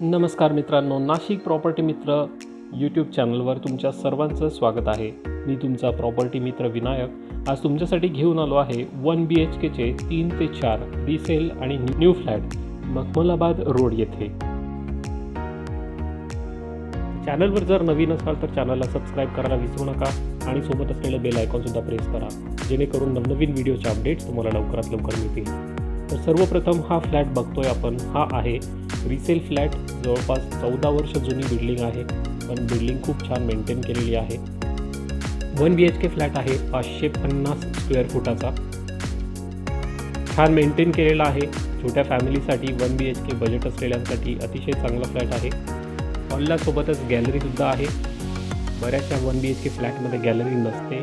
नमस्कार मित्रांनो नाशिक प्रॉपर्टी मित्र यूट्यूब चॅनलवर तुमच्या सर्वांचं स्वागत आहे. मी तुमचा प्रॉपर्टी मित्र विनायक. आज तुमच्यासाठी घेऊन आलो आहे वन बी एच केचे तीन ते चार रिसेल आणि न्यू फ्लॅट मखमलाबाद रोड येथे. चॅनलवर जर नवीन असाल तर चॅनलला सबस्क्राईब करायला विसरू नका आणि सोबत असलेलं बेल आयकॉनसुद्धा प्रेस करा. जेणेकरून नवनवीन व्हिडिओचे अपडेट्स तुम्हाला लवकरात लवकर मिळतील. तर सर्वप्रथम हा फ्लॅट बघतोय आपण. हा आहे रिसेल फ्लॅट जवळपास चौदा वर्ष जुनी बिल्डिंग आहे पण बिल्डिंग खूप छान मेंटेन केलेली आहे. One B H K flat आहे पाचशे पन्नास स्क्वेअर फुटाचा. छान मेंटेन केलेला आहे छोट्या फॅमिलीसाठी one B H K budget असलेल्यांसाठी अतिशय चांगला फ्लॅट आहे. हॉललासोबतच गॅलरीसुद्धा आहे. बऱ्याचशा वन बी एच के फ्लॅटमध्ये गॅलरी नसते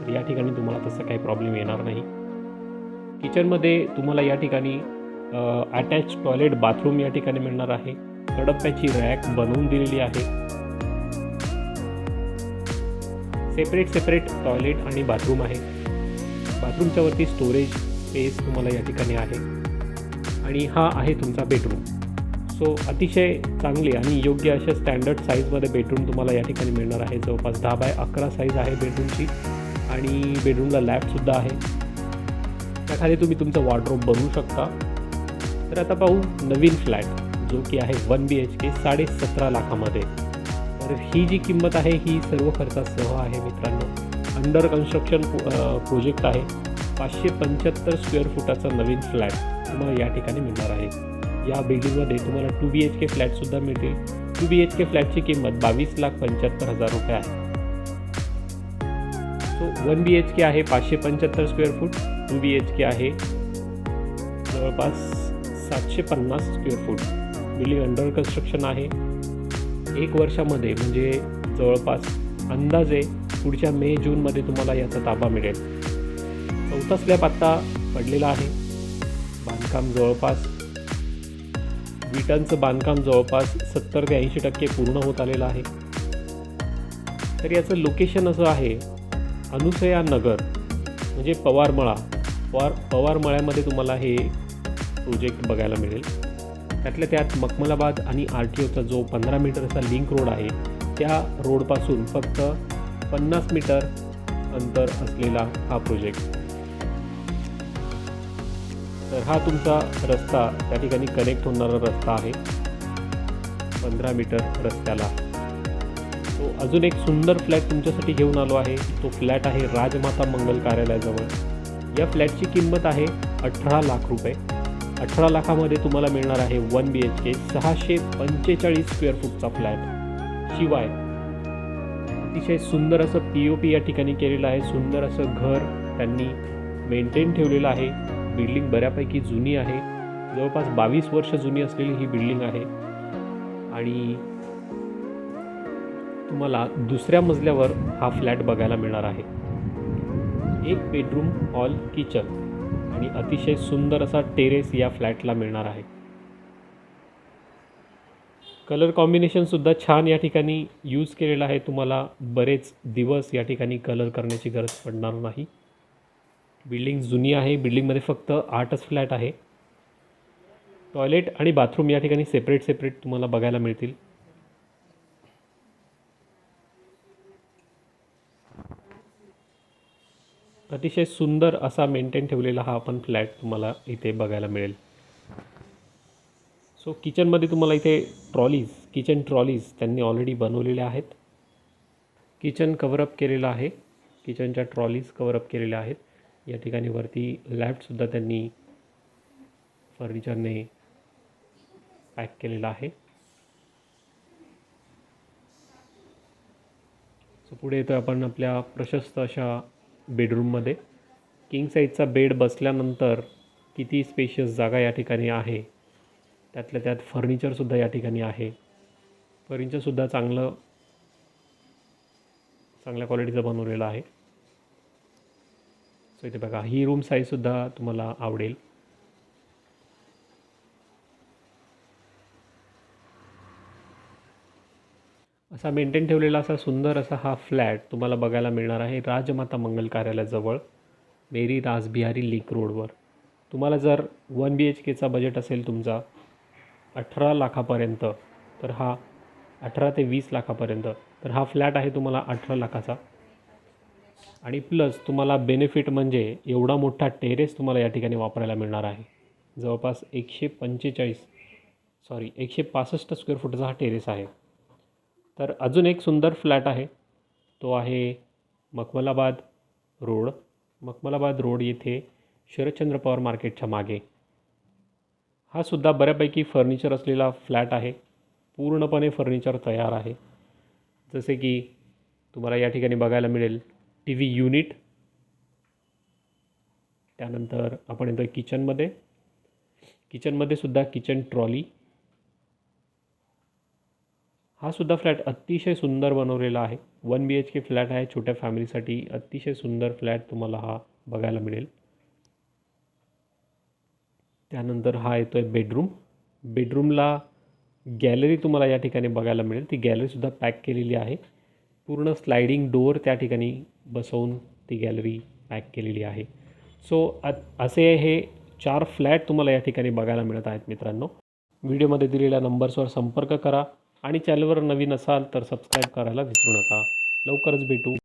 तर या ठिकाणी तुम्हाला तसा काही प्रॉब्लेम येणार नाही. किचनमध्ये तुम्हाला या ठिकाणी अटॅच टॉयलेट बाथरूम या ठिकाणी मिळणार आहे. कडप्प्याची रॅक बनवून दिलेली आहे. सेपरेट सेपरेट टॉयलेट आणि बाथरूम आहे. बाथरूमच्या वरती स्टोरेज स्पेस तुम्हाला या ठिकाणी आहे. आणि हा आहे तुमचा बेडरूम सो अतिशय चांगले आणि योग्य अशा स्टँडर्ड साईजमध्ये बेडरूम तुम्हाला या ठिकाणी मिळणार आहे. जवळपास दहा बाय अकरा साईज आहे बेडरूमची आणि बेडरूमला लॅबसुद्धा आहे. त्याखाली तुम्ही तुमचं वॉर्ड्रोप बनवू शकता. तर आता पाहू नवीन फ्लॅट जो की आहे वन बी एच के साडे सतरा लाखामध्ये. तर ही जी किंमत आहे ही सर्व खर्चासह आहे मित्रांनो. अंडर कन्स्ट्रक्शन प्रोजेक्ट आहे. पाचशे पंच्याहत्तर स्क्वेअर फुटाचा नवीन फ्लॅट तुम्हाला या ठिकाणी मिळणार आहे. या बिल्डिंगमध्ये तुम्हाला टू बी एच के फ्लॅटसुद्धा मिळतील. टू बी एच के फ्लॅटची किंमत बावीस लाख पंच्याहत्तर हजार रुपये आहे. So one B H K आहे पाचशे पंच्याहत्तर square foot two B H K आहे जवळपास सातशे पन्नास square foot building under construction आहे. एक वर्षामध्ये म्हणजे जवळपास अंदाजे पुढच्या मे जूनमध्ये तुम्हाला याचा ताबा मिळेल. चौथा स्लॅब आत्ता पडलेला आहे. बांधकाम जवळपास विटांचं बांधकाम जवळपास सत्तर ते ऐंशी टक्के पूर्ण होत आलेलं आहे. तर याचं लोकेशन असं आहे अनुसया नगर म्हणजे पवारमळा. पवार पवारमळ्यामध्ये तुम्हाला हे प्रोजेक्ट बघायला मिळेल. त्यातल्या त्यात मखमलाबाद आणि आर टी ओचा जो पंधरा मीटरचा लिंक रोड आहे त्या रोडपासून फक्त पन्नास मीटर अंतर असलेला हा प्रोजेक्ट तर हा तुमचा रस्ता त्या ठिकाणी कनेक्ट होणारा रस्ता आहे. पंधरा मीटर रस्त्याला. तो अजून एक सुंदर फ्लॅट तुमच्यासाठी घेऊन आलो आहे. तो फ्लॅट आहे राजमाता मंगल कार्यालयाजवळ. या फ्लॅटची किंमत आहे अठरा लाख रुपये. अठरा लाखामध्ये तुम्हाला मिळणार आहे वन बी एच के सहाशे पंचेचाळीस स्क्वेअर फूटचा फ्लॅट शिवाय अतिशय सुंदर असं पी ओ पी या ठिकाणी केलेलं आहे. सुंदर असं घर त्यांनी मेंटेन ठेवलेलं आहे. बिल्डिंग बऱ्यापैकी जुनी आहे. जवळपास बावीस वर्ष जुनी असलेली ही बिल्डिंग आहे. आणि तुम्हाला दुसऱ्या मजल्यावर हा फ्लॅट बघायला मिळणार आहे. एक बेडरूम हॉल किचन आणि अतिशय सुंदर असा टेरेस या फ्लॅटला मिळणार आहे. कलर कॉम्बिनेशनसुद्धा छान या ठिकाणी यूज केलेला आहे. तुम्हाला बरेच दिवस या ठिकाणी कलर करण्याची गरज पडणार नाही. बिल्डिंग जुनी आहे. बिल्डिंगमध्ये फक्त आठच फ्लॅट आहे. टॉयलेट आणि बाथरूम या ठिकाणी सेपरेट सेपरेट तुम्हाला बघायला मिळतील. अतिशय सुंदर असा मेंटेन ठेवलेला हा आपण फ्लॅट तुम्हाला इथे बघायला मिळेल. सो किचनमध्ये तुम्हाला इथे ट्रॉलीज किचन ट्रॉलीज त्यांनी ऑलरेडी बनवलेल्या आहेत. किचन कवरअप केलेलं आहे. किचनच्या ट्रॉलीज कवरअप केलेल्या आहेत. या ठिकाणी वरती लॅफ्टसुद्धा त्यांनी फर्निचरने पॅक केलेला आहे. सो पुढे येतो आपण आपल्या प्रशस्त अशा बेडरूममध्ये. किंग साईजचा बेड बसल्यानंतर किती स्पेशियस जागा या ठिकाणी आहे. त्यातल्या त्यात फर्निचरसुद्धा या ठिकाणी आहे. फर्निचरसुद्धा चांगलं चांगल्या क्वालिटीचं बनवलेलं आहे. सो इथे बघा ही रूम साईजसुद्धा तुम्हाला आवडेल. असा मेंटेन ठेवलेला असा सुंदर असा हा फ्लॅट तुम्हाला बघायला मिळणार आहे राजमाता मंगल कार्यालयाजवळ मेरी रासबिहारी लिंक रोडवर तुम्हाला जर वन बी एच केचा बजेट असेल तुमचा अठरा लाखापर्यंत तर हा अठरा ते वीस लाखापर्यंत तर हा फ्लॅट आहे तुम्हाला अठरा लाखाचा. आणि प्लस तुम्हाला बेनिफिट म्हणजे एवढा मोठा टेरेस तुम्हाला या ठिकाणी वापरायला मिळणार आहे. जवळपास एकशे पंचेचाळीस सॉरी एकशे पासष्ट स्क्वेअर फुटचा हा टेरेस आहे. तर अजून एक सुंदर फ्लॅट आहे. तो आहे मखमलाबाद रोड. मखमलाबाद रोड येथे शरदचंद्र पवार मार्केटच्या मागे. हा सुद्धा बऱ्यापैकी फर्निचर असलेला फ्लॅट आहे. पूर्णपणे फर्निचर तयार आहे. जसे की तुम्हाला या ठिकाणी बघायला मिळेल टी व्ही युनिट. त्यानंतर आपण येतो किचनमध्ये किचनमध्ये सुद्धा किचन ट्रॉली हा सुद्धा फ्लॅट अतिशय सुंदर बनवलेला आहे. One B H K flat आहे. छोट्या फॅमिलीसाठी अतिशय सुंदर फ्लॅट तुम्हाला हा बघायला मिळेल. त्यानंतर हा येतो आहे बेडरूम. बेडरूमला गॅलरी तुम्हाला या ठिकाणी बघायला मिळेल. ती गॅलरीसुद्धा पॅक केलेली आहे. पूर्ण स्लायडिंग डोअर त्या ठिकाणी बसवून ती गॅलरी पॅक केलेली आहे. सो अ असे हे चार फ्लॅट तुम्हाला या ठिकाणी बघायला मिळत आहेत मित्रांनो. व्हिडिओमध्ये दिलेल्या नंबर्सवर संपर्क करा. आणि चॅनलवर नवीन असाल तर सबस्क्राईब करायला विसरू नका. लवकरच भेटू.